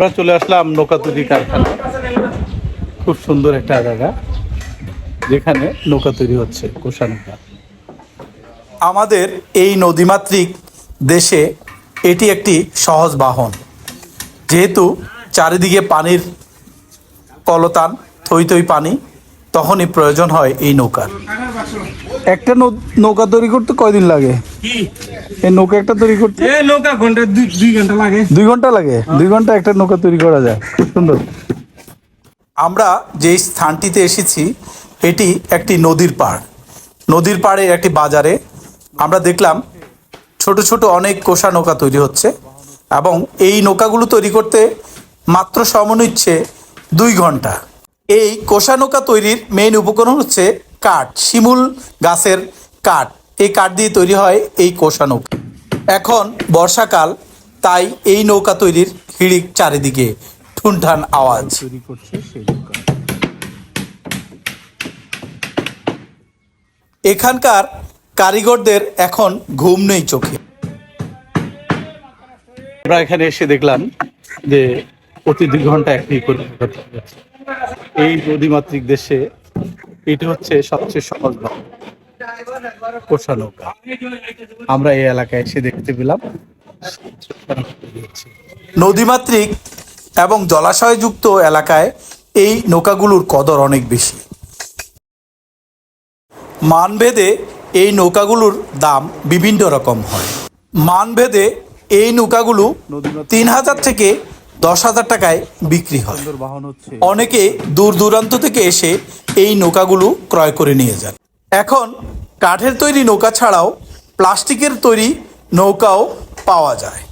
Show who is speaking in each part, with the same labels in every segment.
Speaker 1: আমরা চলে আসলাম নৌকা তৈরি কারখানা খুব সুন্দর একটা জায়গা, যেখানে নৌকা তৈরি হচ্ছে কোষা নৌকা আমাদের এই নদীমাতৃক দেশে এটি একটি সহজ বাহন। যেহেতু চারিদিকে পানির কলতান, থই থই পানি, তখনই প্রয়োজন হয় এই নৌকার। একটা নৌ- নৌকা তৈরি করতে কয়দিন লাগে? এই নৌকা একটা তৈরি করতে?
Speaker 2: নৌকা ঘণ্টা দুই দুই ঘণ্টা লাগে।
Speaker 1: দুই ঘণ্টা লাগে? দুই ঘণ্টা একটা নৌকা তৈরি করা যায়। সুন্দর। আমরা যে স্থানটিতে এসেছি এটি একটি নদীর পাড়। নদীর পাড়ে একটি বাজারে আমরা দেখলাম ছোট ছোট অনেক কোষা নৌকা তৈরি হচ্ছে এবং এই নৌকাগুলো তৈরি করতে মাত্র সময় নিচ্ছে দুই ঘণ্টা। এই কোষা নৌকা তৈরির মেইন উপকরণ হচ্ছে কাঠ শিমুল গাছের কাঠ। এই কাঠ দিয়ে তৈরি হয় এই কোষা নৌকা। এখন বর্ষাকাল তাই এই নৌকা তৈরির হিড়িক চারিদিকে ঠুনঠান আওয়াজ। তৈরি করছে সেই নৌকা। এখানকার কারিগরদের এখন ঘুম নেই চোখে। আমরা এখানে এসে দেখলাম যে প্রতি দুই ঘণ্টা করে হচ্ছে। এই নদীমাতৃক দেশে এটি হচ্ছে সবচেয়ে সহজ বাহন কোষা নৌকা। আমরা এই এলাকায় এসে দেখতে পেলাম। নদীমাতৃক এবং জলাশয়যুক্ত এলাকায় এই নৌকাগুলোর কদর অনেক বেশি। মানভেদে এই নৌকাগুলোর দাম বিভিন্ন রকম হয়। মানভেদে এই নৌকাগুলো তিন হাজার থেকে দশ হাজার টাকায় বিক্রি হয়। অনেকে দূর দূরান্ত থেকে এসে এই নৌকাগুলো ক্রয় করে নিয়ে যান। এখন কাঠের তৈরি নৌকা ছাড়াও প্লাস্টিকের তৈরি নৌকাও পাওয়া যায়।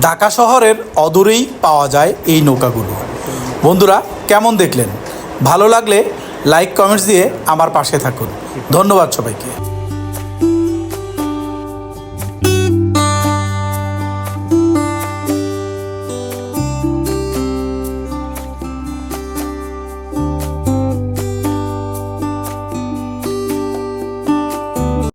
Speaker 1: ঢাকা শহরের অদূরেই পাওয়া যায় এই নৌকাগুলো। বন্ধুরা, কেমন দেখলেন? ভালো লাগলে লাইক, কমেন্টস দিয়ে আমার পাশে থাকুন। ধন্যবাদ সবাইকে।